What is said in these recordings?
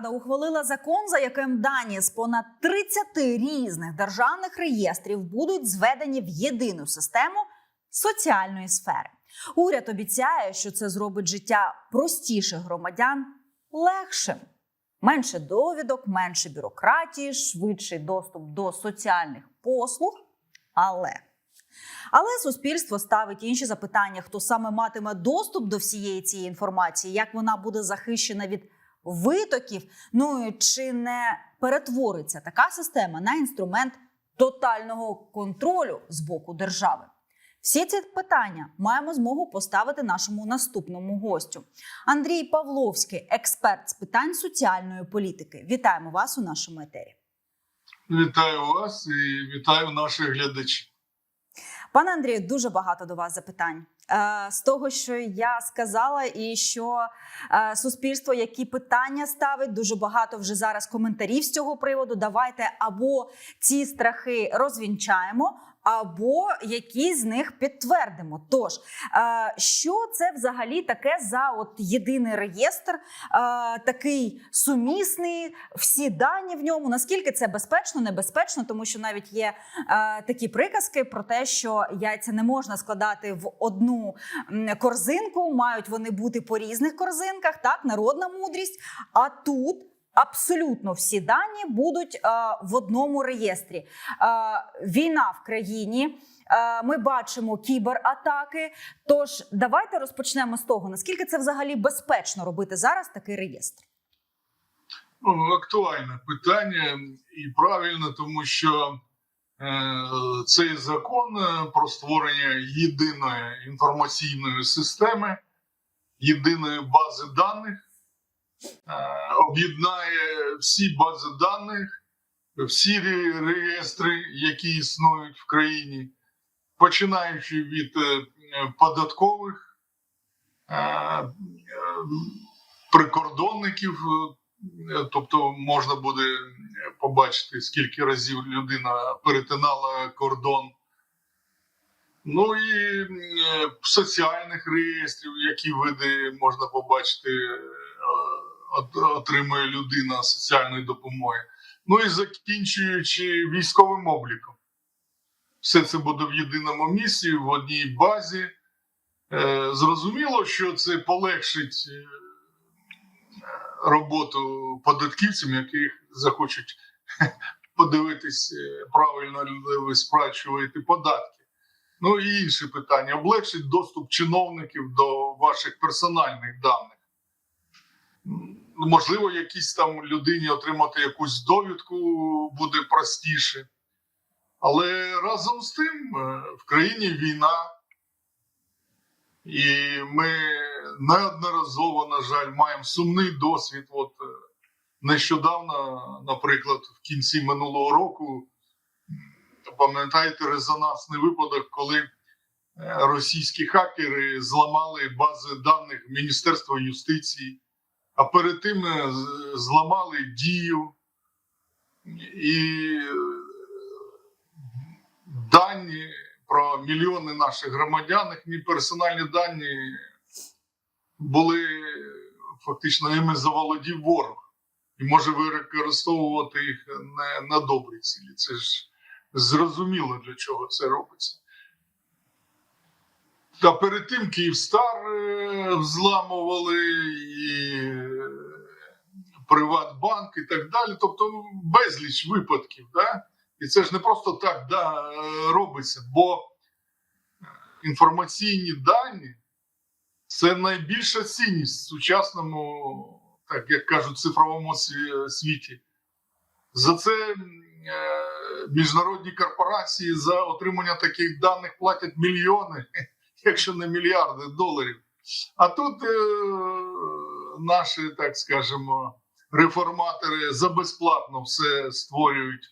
Рада ухвалила закон, за яким дані з понад 30 різних державних реєстрів будуть зведені в єдину систему соціальної сфери. Уряд обіцяє, що це зробить життя простіших громадян легшим. Менше довідок, менше бюрократії, швидший доступ до соціальних послуг. Але але суспільство ставить інші запитання: хто саме матиме доступ до всієї цієї інформації, як вона буде захищена від витоків? Ну і чи не перетвориться така система на інструмент тотального контролю з боку держави? Всі ці питання маємо змогу поставити нашому наступному гостю. Андрій Павловський, експерт з питань соціальної політики. Вітаємо вас у нашому етері. Вітаю вас і вітаю наших глядачів. Пане Андрію, дуже багато до вас запитань. Е, З того, що я сказала, і що е, суспільство які питання ставить, дуже багато вже зараз коментарів з цього приводу. Давайте або ці страхи розвінчаємо, або якісь з них підтвердимо. Тож, е, що це взагалі таке за от єдиний реєстр, е, такий сумісний, всі дані в ньому? Наскільки це безпечно, небезпечно, тому що навіть є е, такі приказки про те, що яйця не можна складати в одну корзинку, мають вони бути по різних корзинках, так, народна мудрість. А тут. Абсолютно всі дані будуть е, в одному реєстрі. Е, війна в країні. е, Ми бачимо кібератаки. Тож давайте розпочнемо з того, наскільки це взагалі безпечно робити зараз такий реєстр. Ну, актуальне питання і правильно, тому що е, цей закон про створення єдиної інформаційної системи, єдиної бази даних, об'єднає всі бази даних, всі реєстри, які існують в країні, починаючи від е, податкових, е, е, прикордонників. е, Тобто можна буде побачити, скільки разів людина перетинала кордон. Ну і е, соціальних реєстрів, які види можна побачити, е, отримує людина соціальної допомоги. Ну і закінчуючи військовим обліком. Все це буде в єдиному місці, в одній базі. Е, Зрозуміло, що це полегшить е, роботу податківцям, які захочуть подивитись е, правильно ви сплачуєте податки. Ну і інші питання. Облегшить доступ чиновників до ваших персональних даних. Можливо, якісь там людині отримати якусь довідку буде простіше. Але разом з тим е, в країні війна, і ми неодноразово, на жаль, маємо сумний досвід. От е, нещодавно, наприклад, в кінці минулого року, пам'ятаєте резонансний випадок, коли е, російські хакери зламали бази даних Міністерства юстиції, а перед тим е, зламали дію і е, дані про мільйони наших громадян, їхні персональні дані були фактично ними заволодів ворог і може використовувати їх не на добрі цілі. Це ж зрозуміло для чого це робиться. Та перед тим Київстар е, взламували і е, Приватбанк і так далі. Тобто ну, безліч випадків. Да? І це ж не просто так да, е, робиться, бо інформаційні дані це найбільша цінність в сучасному, так як кажуть, цифровому світі. За це е, міжнародні корпорації за отримання таких даних платять мільйони, якщо не мільярди доларів. А тут е, наші, так скажемо, реформатори за безплатно все створюють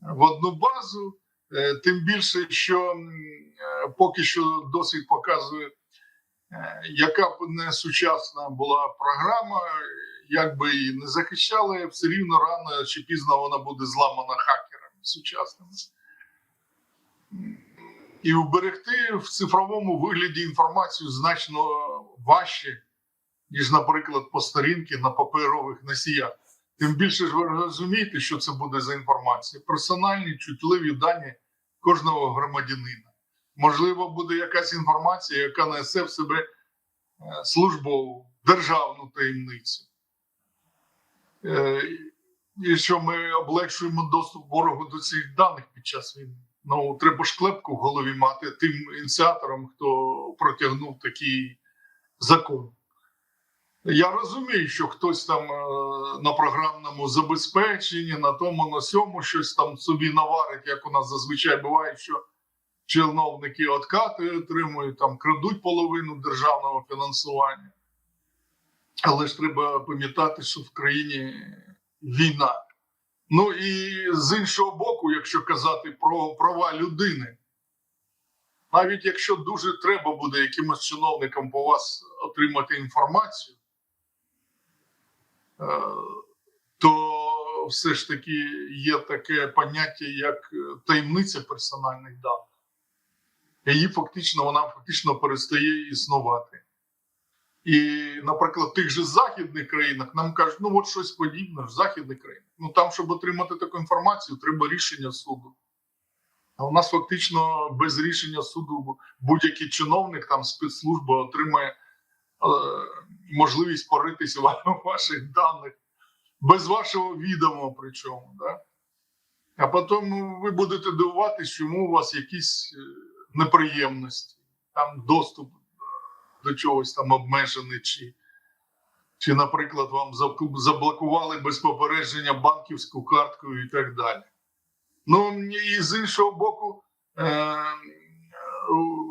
в одну базу. Е, Тим більше, що е, поки що досвід показує, е, яка б не сучасна була програма, як би її не захищали, все рівно рано чи пізно вона буде зламана хакерами сучасними. І вберегти в цифровому вигляді інформацію значно важче, ніж, наприклад, по сторінки на паперових носіях. Тим більше ж ви розумієте, що це буде за інформація. Персональні чутливі дані кожного громадянина. Можливо, буде якась інформація, яка несе в себе е, службову державну таємницю. Е, І що ми облегшуємо доступ ворогу до цих даних під час війни. Ну, треба ж клепку в голові мати тим ініціаторам, хто протягнув такий закон. Я розумію, що хтось там е, на програмному забезпеченні, на тому, на сьому щось там собі наварить, як у нас зазвичай буває, що чиновники откати отримують, там крадуть половину державного фінансування. Але ж треба пам'ятати, що в країні війна. Ну і з іншого боку, якщо казати про права людини, навіть якщо дуже треба буде якимось чиновникам по вас отримати інформацію, е, то все ж таки є таке поняття, як таємниця персональних даних. Її фактично вона фактично перестає існувати. І, наприклад, в тих же західних країнах нам кажуть, ну от щось подібне в західних країнах. Ну там, щоб отримати таку інформацію, треба рішення суду. А у нас фактично без рішення суду будь-який чиновник, там спецслужба отримає е, можливість поритися в ваших даних без вашого відома, причому. Да? А потім ви будете дивуватися, чому у вас якісь е, неприємності, там доступ до чогось там обмежений, чи, чи наприклад, вам заблокували без попередження банківську картку і так далі. Ну і з іншого боку, е,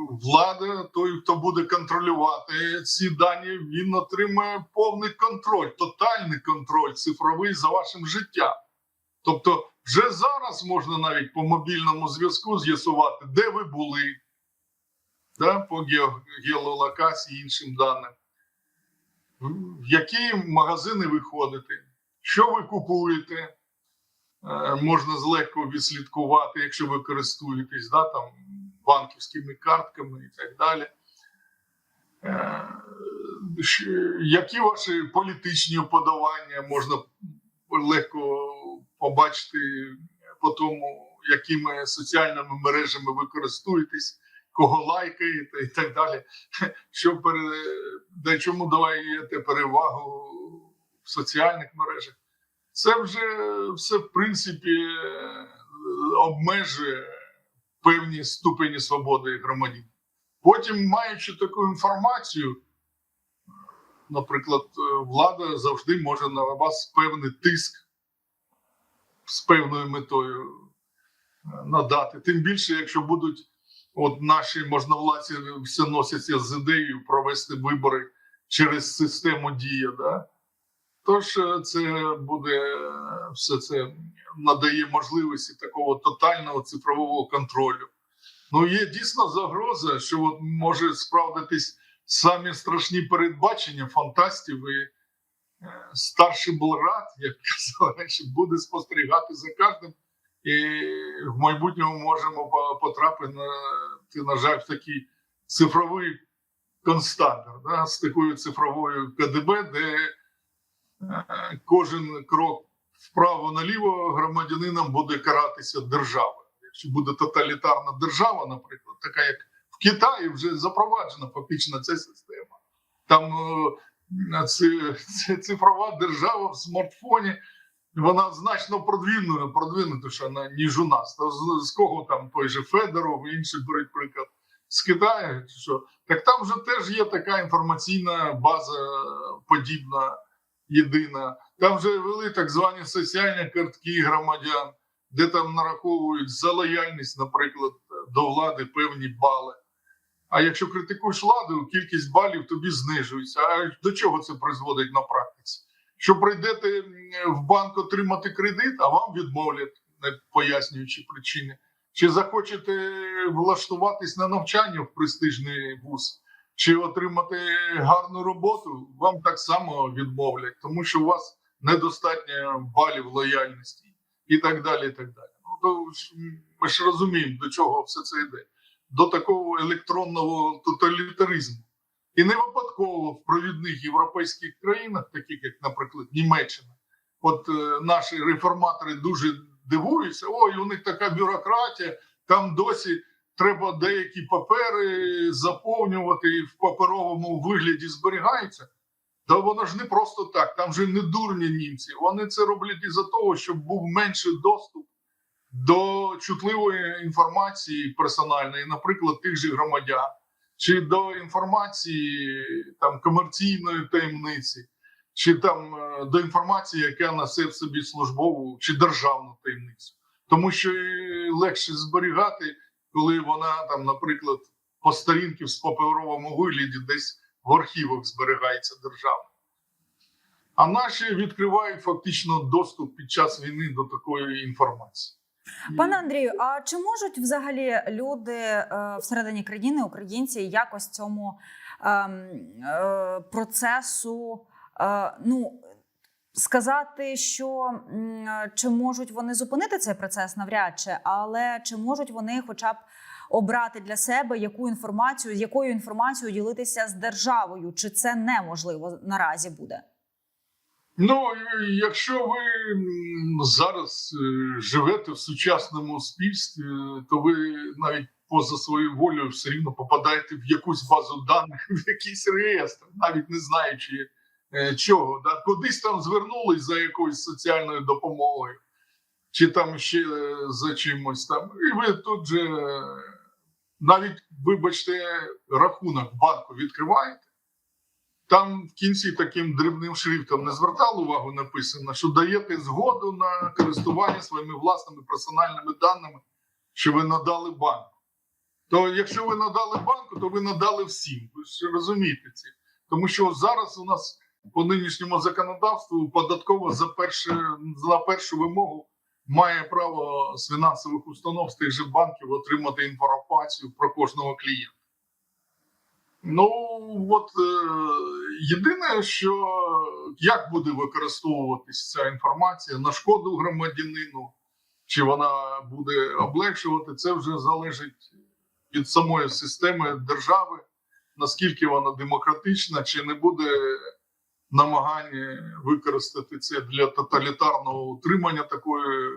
влада, той, хто буде контролювати ці дані, він отримає повний контроль, тотальний контроль цифровий за вашим життям. Тобто, вже зараз можна навіть по мобільному зв'язку з'ясувати, де ви були, да, по ге- геолокації і іншим даним, в які магазини ви ходите, що ви купуєте. Е, можна злегко відслідкувати, якщо ви користуєтесь да, там, банківськими картками і так далі. Е, Які ваші політичні вподобання можна легко побачити по тому, якими соціальними мережами ви користуєтесь, кого лайкаєте і так далі. Що пере... чому даєте перевагу в соціальних мережах? Це вже все в принципі обмежує певні ступені свободи громадян. Потім, маючи таку інформацію, наприклад, влада завжди може на вас певний тиск з певною метою е, надати. Тим більше, якщо будуть от наші можновладці все носяться з ідеєю провести вибори через систему дія. Да? Тож е, це буде е, все це надає можливості такого тотального цифрового контролю. Ну є дійсно загроза, що от може справдитись самі страшні передбачення фантастів і е, старший брат, як раніше, буде спостерігати за кожним, і в майбутньому можемо потрапити на, на жаль, в такий цифровий концтабір, да, з такою цифровою КДБ, де е, кожен крок вправо-наліво громадянином буде каратися держава. Якщо буде тоталітарна держава, наприклад, така як в Китаї вже запроваджена фактично ця система. Там це цифрова держава в смартфоні, вона значно продвинена, продвинутіша ніж у нас. То з, з кого там той же Федоров і інші беруть приклад з Китаю, чи що так там вже теж є така інформаційна база подібна, єдина. Там вже ввели так звані соціальні картки громадян, де там нараховують за лояльність, наприклад, до влади певні бали. А якщо критикуєш владу, кількість балів тобі знижується. А до чого це призводить на практиці? Що прийдете в банк отримати кредит, а вам відмовлять, не пояснюючи причини. Чи захочете влаштуватись на навчання в престижний вуз, чи отримати гарну роботу, вам так само відмовлять, тому що у вас недостатньо балів лояльності і так далі. І так далі. Ну, то ми ж розуміємо, до чого все це йде. До такого електронного тоталітаризму. І не випадково в провідних європейських країнах, таких як, наприклад, Німеччина, от е, наші реформатори дуже дивуються. Ой, у них така бюрократія, там досі треба деякі папери заповнювати і в паперовому вигляді зберігаються. Та воно ж не просто так, там же не дурні німці. Вони це роблять із-за того, щоб був менший доступ до чутливої інформації персональної, наприклад, тих же громадян, чи до інформації там комерційної таємниці, чи там е, до інформації, яка несе в собі службову чи державну таємницю. Тому що легше зберігати, коли вона там, наприклад, по сторінки в паперовому вигляді десь в архівах зберігається державна. А наші відкривають фактично доступ під час війни до такої інформації. Пане Андрію, а чи можуть взагалі люди е, всередині країни, українці, якось цьому ем, е, процесу е, ну, сказати, що чи можуть вони зупинити цей процес навряд чи, але чи можуть вони хоча б обрати для себе яку інформацію, якою інформацією ділитися з державою? Чи це неможливо наразі буде? Ну, якщо ви зараз е, живете в сучасному суспільстві, то ви навіть поза своєю волею все рівно попадаєте в якусь базу даних, в якийсь реєстр, навіть не знаючи е, чого. Кудись там звернулись за якоюсь соціальною допомогою, чи там ще е, за чимось там. І ви тут же навіть, вибачте, рахунок банку відкриваєте. Там в кінці таким дрібним шрифтом не звертали увагу написано, що даєте згоду на користування своїми власними персональними даними, що ви надали банку. То якщо ви надали банку, то ви надали всім. Ви ж розумієте це. Тому що зараз у нас по нинішньому законодавству податково за перше, за першу вимогу має право з фінансових установ з тих же банків отримати інформацію про кожного клієнта. Ну от е, єдине, що як буде використовуватись ця інформація на шкоду громадянину, чи вона буде облегшувати, це вже залежить від самої системи держави, наскільки вона демократична, чи не буде намагання використати це для тоталітарного утримання такої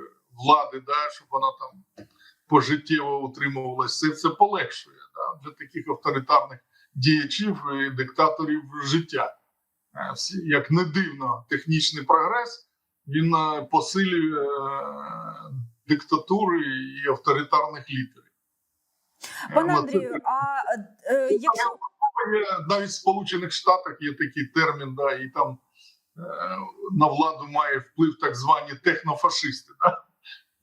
влади, да, щоб вона там пожиттєво утримувалася. Це, це полегшує да, для таких авторитарних діячів і диктаторів життя. Е, Як не дивно, технічний прогрес він е, посилює е, диктатури і авторитарних лідерів. Пане Андрію, а якщо навіть в Сполучених Штатах є такий термін, да, і там на владу має вплив так звані технофашисти да,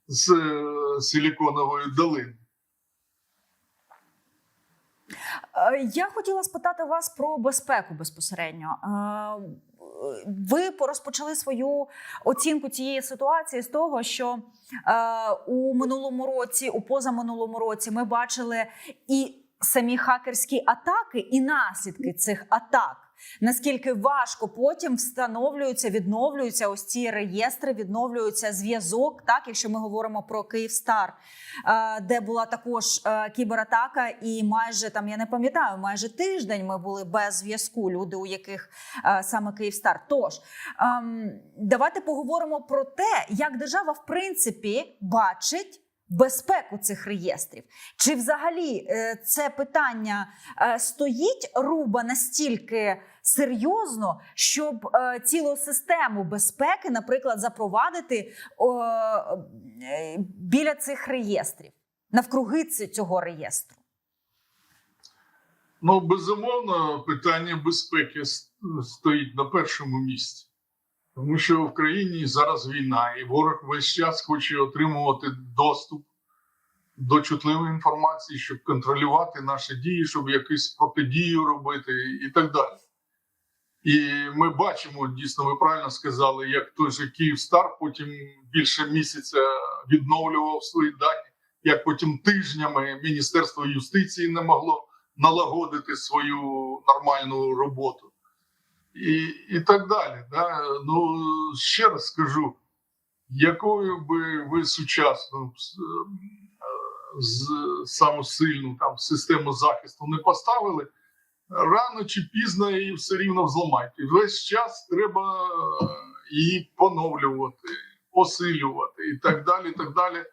з Силіконової долини. Е, Я хотіла спитати вас про безпеку безпосередньо. Е, Ви порозпочали свою оцінку цієї ситуації з того, що е, у минулому році, у позаминулому році, ми бачили і самі хакерські атаки, і наслідки цих атак. Наскільки важко потім встановлюються, відновлюються ось ці реєстри, відновлюється зв'язок, так якщо ми говоримо про Київстар, е, де була також е, кібератака, і майже там я не пам'ятаю, майже тиждень ми були без зв'язку. Люди, у яких е, саме Київстар. Тож ем, давайте поговоримо про те, як держава в принципі бачить. Безпеку цих реєстрів, чи взагалі це питання стоїть руба настільки серйозно, щоб е, цілу систему безпеки, наприклад, запровадити о, е, біля цих реєстрів, навкруги цього реєстру? Ну, безумовно, питання безпеки стоїть на першому місці. Тому що в країні зараз війна, і ворог весь час хоче отримувати доступ до чутливої інформації, щоб контролювати наші дії, щоб якусь протидію робити і так далі. І ми бачимо, дійсно, ви правильно сказали, як той же Київстар потім більше місяця відновлював свої дані, як потім тижнями Міністерство юстиції не могло налагодити свою нормальну роботу. І, і так далі. Да? Ну, ще раз скажу, якою би ви сучасну с- з, саму сильну там, систему захисту не поставили, рано чи пізно її все рівно взламають. І весь час треба е, її поновлювати, посилювати і так далі. Так далі.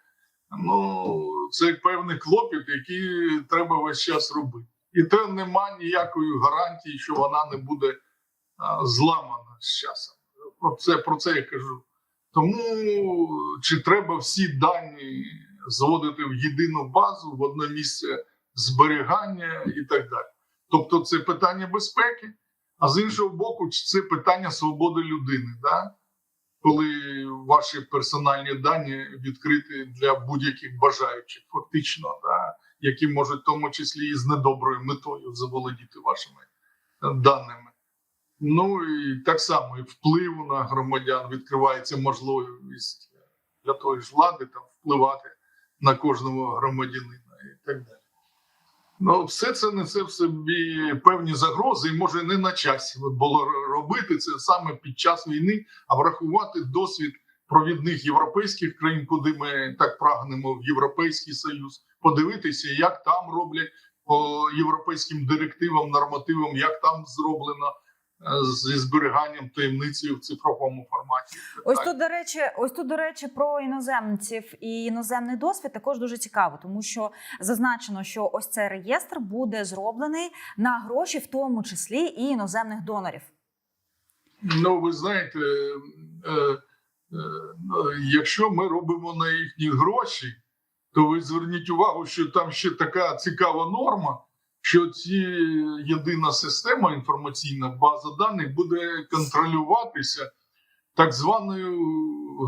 Ну, це певний клопіт, який треба весь час робити. І те нема ніякої гарантії, що вона не буде зламана з часом. Це, про це я кажу. Тому чи треба всі дані зводити в єдину базу, в одне місце зберігання і так далі. Тобто, це питання безпеки, а з іншого боку, це питання свободи людини. Да? Коли ваші персональні дані відкриті для будь-яких бажаючих, фактично, да? які можуть в тому числі і з недоброю метою заволодіти вашими е, даними. Ну і так само і впливу на громадян відкривається можливість для тої ж влади там впливати на кожного громадянина і так далі. Ну, все це несе в собі певні загрози, і може не на часі було робити це саме під час війни, а врахувати досвід провідних європейських країн, куди ми так прагнемо в Європейський Союз, подивитися, як там роблять по європейським директивам, нормативам, як там зроблено зі зберіганням таємниці в цифровому форматі. Ось Так. тут, до речі, ось тут, до речі, про іноземців і іноземний досвід також дуже цікаво, тому що зазначено, що ось цей реєстр буде зроблений на гроші, в тому числі і іноземних донорів. Ну, ви знаєте, е, е, е, якщо ми робимо на їхні гроші, то ви зверніть увагу, що там ще така цікава норма, що ці єдина система інформаційна база даних буде контролюватися так званою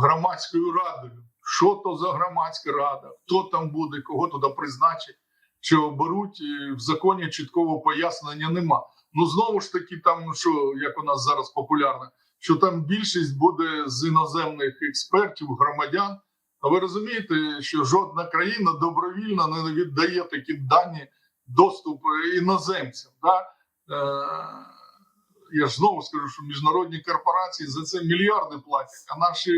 громадською радою. Що то за громадська рада, хто там буде, кого туди призначать, чи оберуть, в законі чіткого пояснення нема. Ну знову ж таки, там ну, що як у нас зараз популярно, що там більшість буде з іноземних експертів, громадян. А ви розумієте, що жодна країна добровільно не віддає такі дані доступ іноземцям. Да? Е, я ж знову скажу, що міжнародні корпорації за це мільярди платять, а наші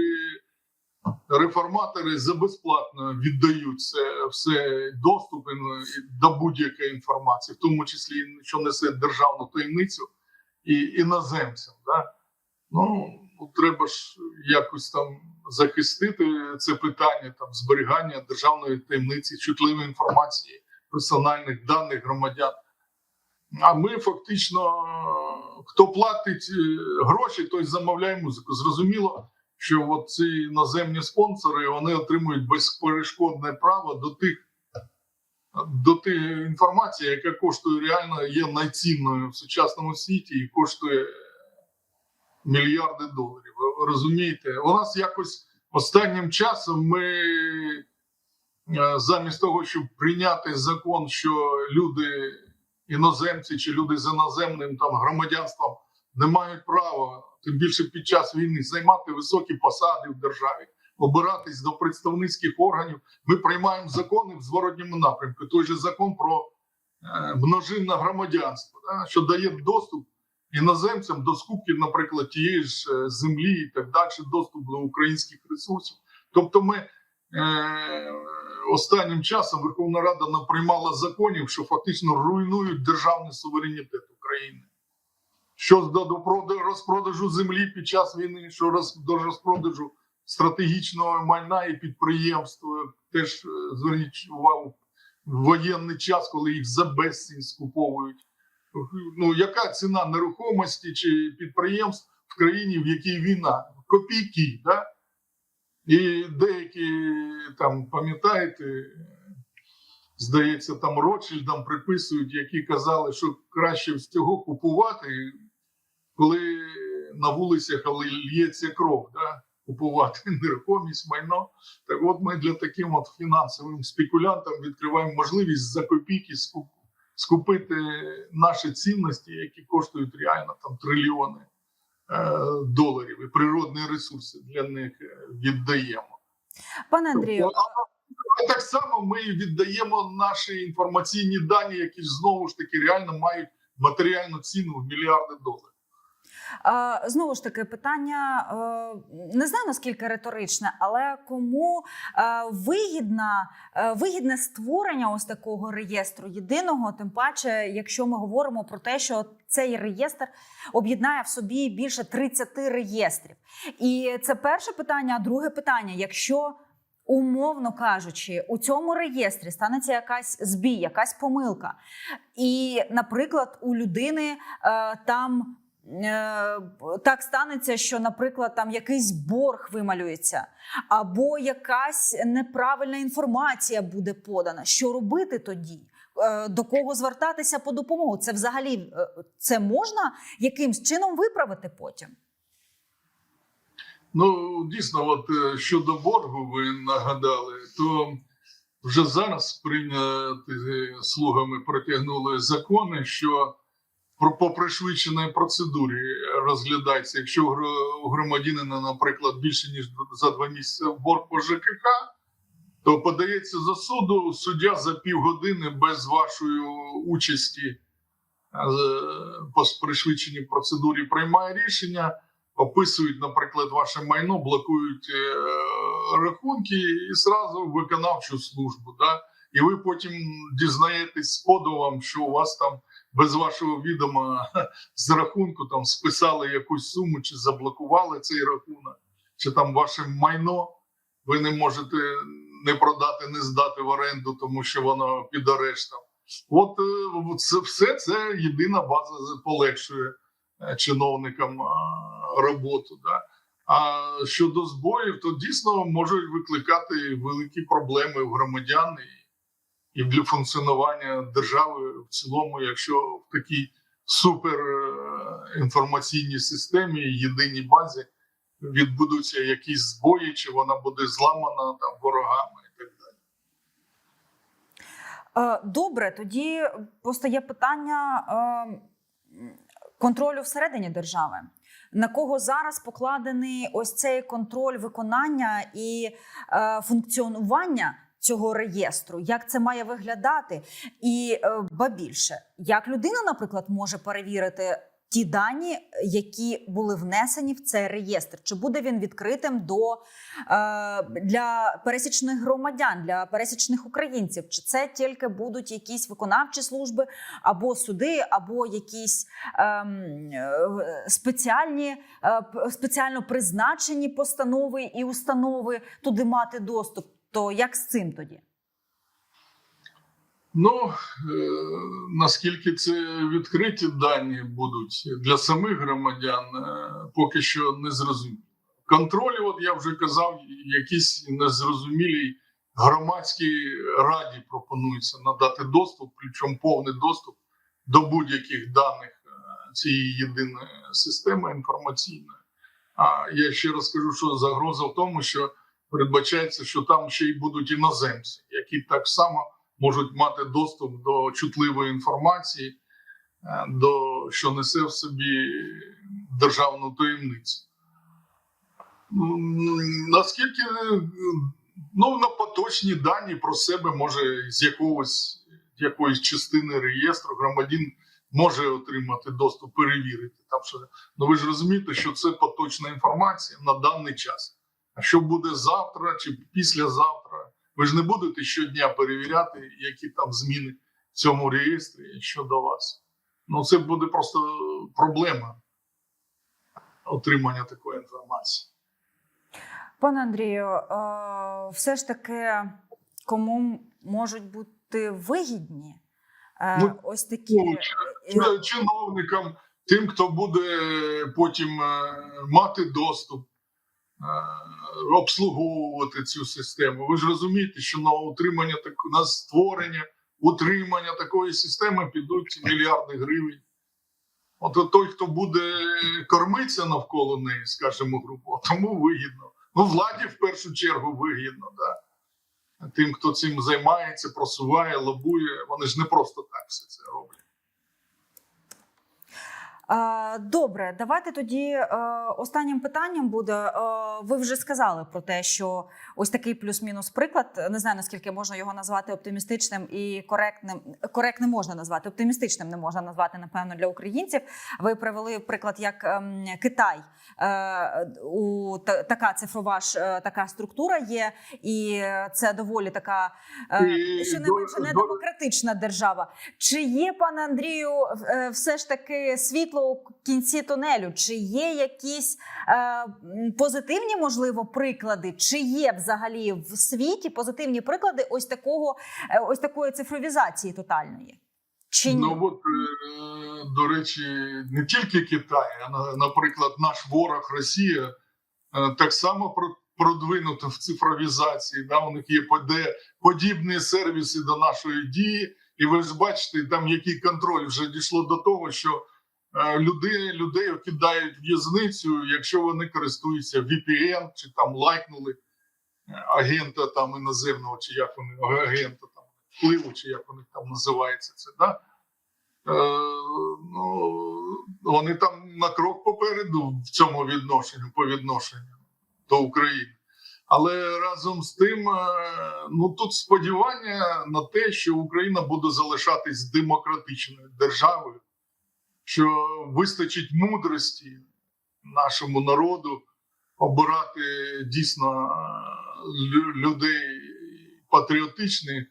реформатори за безплатно віддають це все доступи ну, до будь-якої інформації, в тому числі що несе державну таємницю і іноземцям. Да? Ну, ну, треба ж якось там захистити це питання там зберігання державної таємниці, чутливої інформації, персональних даних громадян. А ми фактично, хто платить е, гроші, той замовляє музику. Зрозуміло, що ці іноземні спонсори вони отримують безперешкодне право до тих до тих інформації, яка коштує реально є найцінною в сучасному світі і коштує мільярди доларів. Розумієте, у нас якось останнім часом ми замість того, щоб прийняти закон, що люди іноземці чи люди з іноземним там громадянством не мають права, тим більше під час війни, займати високі посади в державі, обиратись до представницьких органів. Ми приймаємо закони в зворотньому напрямку. Той же закон про е, множинне громадянство, да, що дає доступ іноземцям до скупки, наприклад, тієї ж е, землі і так далі, доступ до українських ресурсів. Тобто, ми е, останнім часом Верховна Рада наприймала законів, що фактично руйнують державний суверенітет України. Що до, розпродажу землі під час війни, що до розпродажу стратегічного майна і підприємств, теж е, зверніть увагу в воєнний час, коли їх за безцінь скуповують. Ну, яка ціна нерухомості чи підприємств в країні, в якій війна? Копійки, да? І деякі там, пам'ятаєте, здається, там Ротшильдам приписують, які казали, що краще всього купувати, коли на вулицях лється кров, да? купувати нерухомість, майно. Так от ми для таким от фінансовим спекулянтам відкриваємо можливість за копійки скупити наші цінності, які коштують реально там трильйони доларів, і природні ресурси для них е, віддаємо. Пане Андрію, А так само ми віддаємо наші інформаційні дані, які знову ж таки реально мають матеріальну ціну в мільярди доларів. Знову ж таки, питання е, не знаю наскільки риторичне, але кому е, вигідна, е, вигідне створення ось такого реєстру єдиного, тим паче, якщо ми говоримо про те, що цей реєстр об'єднає в собі більше 30 реєстрів. І це перше питання. А друге питання: якщо умовно кажучи, у цьому реєстрі станеться якась збій, якась помилка, і, наприклад, у людини там. Е, Так станеться, що, наприклад, там якийсь борг вималюється, або якась неправильна інформація буде подана. Що робити тоді? Е, До кого звертатися по допомогу? Це взагалі е, це можна якимсь чином виправити потім? Ну, дійсно, от щодо боргу, ви нагадали, то вже зараз прийняті е, слугами протягнули закони, що по пришвидшеній процедурі розглядається, якщо у громадянина, наприклад, більше ніж за два місяці борг по ЖКХ, то подається за суду суддя за півгодини без вашої участі е, по пришвидшеній процедурі приймає рішення описують, наприклад, ваше майно, блокують е, рахунки і зразу виконавчу службу. Да? І ви потім дізнаєтесь з подивом, що у вас там без вашого відома з рахунку там списали якусь суму, чи заблокували цей рахунок, чи там ваше майно ви не можете не продати, не здати в оренду, тому що воно під арештом. От е, це все це єдина база полегшує е, чиновникам е, роботу. Да? А щодо збоїв, то дійсно можуть викликати великі проблеми в громадян і, для функціонування держави в цілому, якщо в такій супер е, системі, єдиній базі відбудуться якісь збої, чи вона буде зламана там ворогами і так далі. Е, Добре, тоді постає питання е, контролю всередині держави. На кого зараз покладений ось цей контроль виконання і функціонування цього реєстру? Як це має виглядати? І е, ба більше, як людина, наприклад, може перевірити ті дані, які були внесені в цей реєстр? Чи буде він відкритим до е, для пересічних громадян, для пересічних українців? Чи це тільки будуть якісь виконавчі служби, або суди, або якісь ем, е, спеціальні е, спеціально призначені постанови і установи туди мати доступ? То як з цим тоді? Ну е, наскільки це відкриті дані будуть для самих громадян, е, поки що не зрозуміло. Контролі, от я вже казав, якісь незрозумілій громадській раді пропонується надати доступ, причому повний доступ до будь-яких даних е, цієї єдиної системи інформаційної. А я ще раз кажу, що загроза в тому, що передбачається, що там ще й будуть іноземці, які так само можуть мати доступ до чутливої інформації, е, до що несе в собі державну таємницю. Наскільки е, ну, на поточні дані про себе може з якогось якоїсь частини реєстру громадян може отримати доступ, перевірити. Там що, ну ви ж розумієте, що це поточна інформація на даний час. А що буде завтра чи післязавтра? Ви ж не будете щодня перевіряти, які там зміни в цьому реєстрі щодо вас. Ну, це буде просто проблема отримання такої інформації. Пане Андрію, е, все ж таки, кому можуть бути вигідні е, Ну, ось такі ну, е, Чи- чиновникам, тим, хто буде потім е, мати доступ, е, обслуговувати цю систему. Ви ж розумієте, що на утримання на створення, утримання такої системи підуть мільярди гривень. От той, хто буде кормитися навколо неї, скажімо, грубо, тому вигідно. Ну, владі в першу чергу вигідно, да. Тим, хто цим займається, просуває, лобує, вони ж не просто так все це роблять. Е, Добре, давайте тоді е, останнім питанням буде. е, Ви вже сказали про те, що ось такий плюс-мінус приклад. Не знаю наскільки можна його назвати оптимістичним і коректним. Коректним можна назвати оптимістичним, не можна назвати напевно для українців. Ви привели приклад як ем, Китай. У така цифрова ж така структура є, і це доволі така що не менше недемократична держава. Чи є, пане Андрію, все ж таки світло у кінці тунелю? Чи є якісь е, позитивні, можливо, приклади? Чи є взагалі в світі позитивні приклади ось такого, е, ось такої цифровізації тотальної? Чи ні? Ну от, е, до речі, не тільки Китай, а наприклад, наш ворог Росія е, так само про- продвинута в цифровізації. Да? У них є подібні сервіси до нашої дії, і ви ж бачите, там який контроль вже дійшло до того, що людей, людей кидають в'язницю, якщо вони користуються VPN чи там лайкнули е, агента там іноземного, чи як вони агента там впливу, чи як вони там називається це. Да? Е, ну, вони там на крок попереду в цьому відношенні по відношенню до України. Але разом з тим, е, ну тут сподівання на те, що Україна буде залишатись демократичною державою, що вистачить мудрості нашому народу обирати дійсно е, людей патріотичних,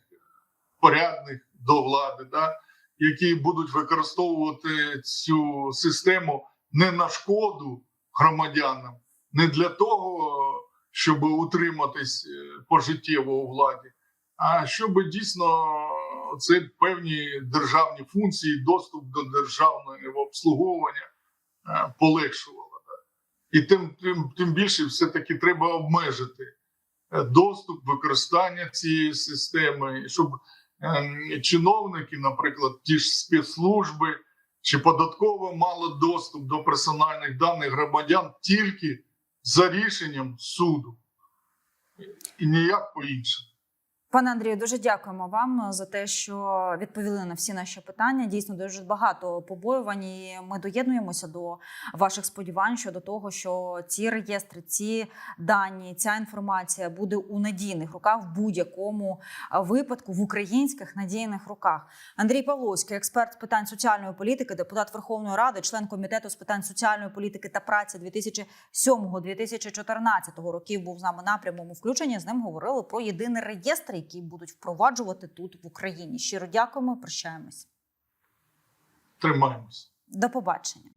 порядних до влади, да? які будуть використовувати цю систему не на шкоду громадянам, не для того, щоб утриматись е, пожиттєво у владі, а щоб дійсно це певні державні функції, доступ до державного обслуговування е, полегшувало. І тим, тим, тим більше все-таки треба обмежити е, доступ, використання цієї системи, щоб Ем, чиновники, наприклад, ті ж спецслужби чи податково мали доступ до персональних даних громадян тільки за рішенням суду і ніяк по іншому. Пане Андрію, дуже дякуємо вам за те, що відповіли на всі наші питання. Дійсно, дуже багато побоювань. і Ми доєднуємося до ваших сподівань щодо того, що ці реєстри, ці дані, ця інформація буде у надійних руках в будь-якому випадку в українських надійних руках. Андрій Павловський, експерт з питань соціальної політики, депутат Верховної Ради, член комітету з питань соціальної політики та праці 2007-2014 років, був з нами на прямому включенні. З ним говорили про єдиний реєстр, який будуть впроваджувати тут в Україні. Щиро дякуємо. Прощаємось. Тримаємось. До побачення.